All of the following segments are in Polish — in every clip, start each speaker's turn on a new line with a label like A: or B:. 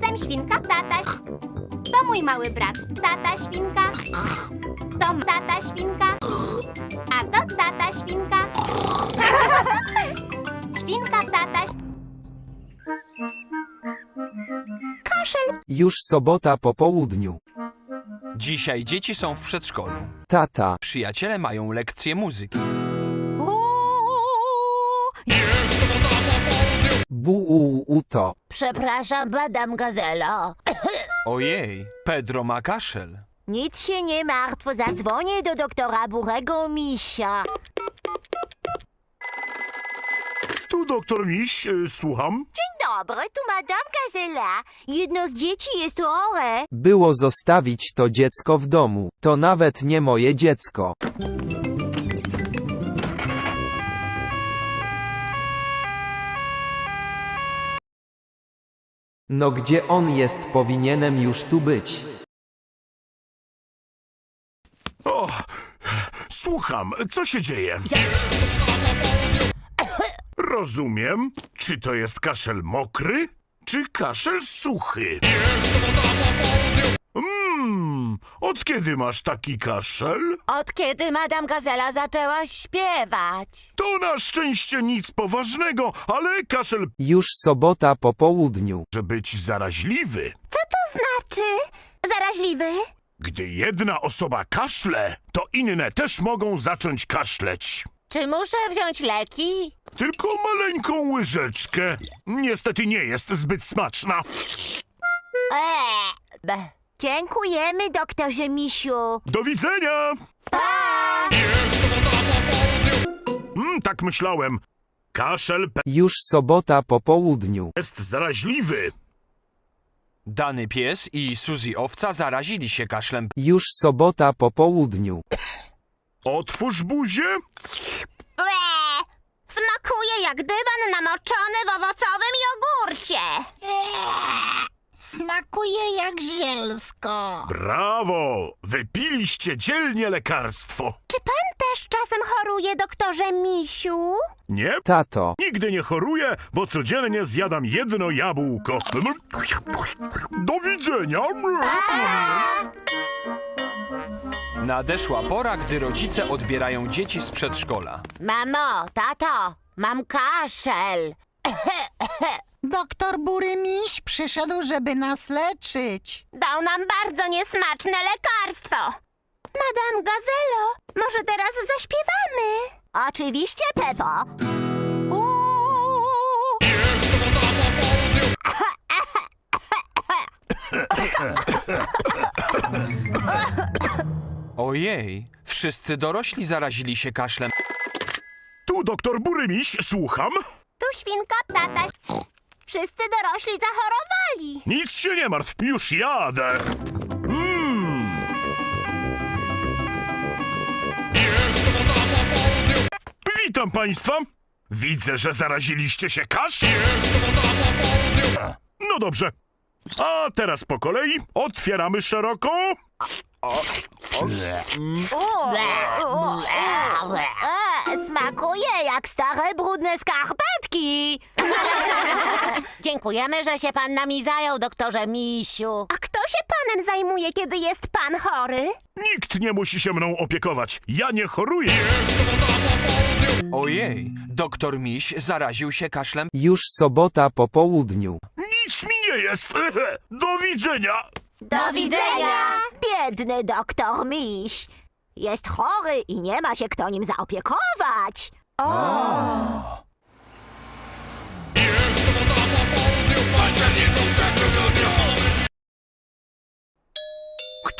A: Jestem świnka tataś. To mój mały brat, tata świnka. To tata świnka. A to tata świnka. Świnka tataś. Kaszel.
B: Już sobota po południu.
C: Dzisiaj dzieci są w przedszkolu.
B: Tata,
C: Przyjaciele mają lekcję muzyki.
B: bu u u to.
D: Przepraszam, Madame Gazelo.
C: Ojej, Pedro ma kaszel.
D: Nic się nie martw, zadzwonię do doktora Burego Misia.
E: Tu doktor Miś, y, słucham.
D: Dzień dobry, tu Madame Gazela. Jedno z dzieci jest chore.
B: Było zostawić to dziecko w domu. To nawet nie moje dziecko. No gdzie on jest powinienem już tu być.
E: O, słucham, co się dzieje? Rozumiem. Czy to jest kaszel mokry, czy kaszel suchy? Od kiedy masz taki kaszel?
D: Od kiedy Madame Gazela zaczęła śpiewać?
E: To na szczęście nic poważnego, ale kaszel
B: Już sobota po południu.
E: może być zaraźliwy.
D: Co to znaczy? Zaraźliwy?
E: Gdy jedna osoba kaszle, to inne też mogą zacząć kaszleć.
D: Czy muszę wziąć leki?
E: Tylko maleńką łyżeczkę. Niestety nie jest zbyt smaczna.
D: Eee. be. Dziękujemy, doktorze Misiu.
E: Do widzenia! Mm, tak myślałem. Kaszel pe-
B: Już sobota po południu.
E: jest zaraźliwy.
C: Dany pies i Suzy owca zarazili się kaszlem.
B: Już sobota po południu.
E: Otwórz buzię.
A: Smakuje jak dywan namoczony w owocowym jogurcie.
D: Smakuje jak zielsko.
E: Brawo! Wypiliście dzielnie lekarstwo.
A: Czy pan też czasem choruje, doktorze Misiu?
E: Nie?
B: Tato,
E: Nigdy nie choruję, bo codziennie zjadam jedno jabłko. Do widzenia.
C: Nadeszła pora, gdy rodzice odbierają dzieci z przedszkola.
D: Mamo, tato, mam kaszel.
F: Doktor Bury Miś przyszedł, żeby nas leczyć.
A: Dał nam bardzo niesmaczne lekarstwo. Madame Gazelo, może teraz zaśpiewamy?
D: Oczywiście, Pepo.
C: Ojej, wszyscy dorośli zarazili się kaszlem.
E: Tu doktor Burymiś, słucham.
A: Tu świnka tataś. Wszyscy dorośli zachorowali.
E: Nic się nie martw, już jadę. Mm. Witam państwa. Widzę, że zaraziliście się kasz. No dobrze. A teraz po kolei otwieramy szeroko.
D: E, smakuje jak stare, brudne skarpetki. Dziękujemy, że się pan nami zajął, doktorze Misiu.
A: A kto się panem zajmuje, kiedy jest pan chory?
E: Nikt nie musi się mną opiekować. Ja nie choruję.
C: Ojej, doktor Miś zaraził się kaszlem.
B: już sobota po południu.
E: Nic mi nie jest. Do widzenia.
D: Do widzenia! Biedny doktor Miś. Jest chory i nie ma się kto nim zaopiekować.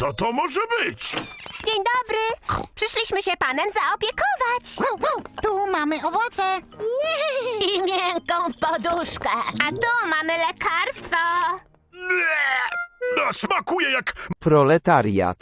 E: Kto to może być?
A: Dzień dobry. Przyszliśmy się panem zaopiekować.
F: Tu mamy owoce.
D: I miękką poduszkę.
A: A tu mamy lekarstwo.
E: No, smakuje jak...
B: Proletariat.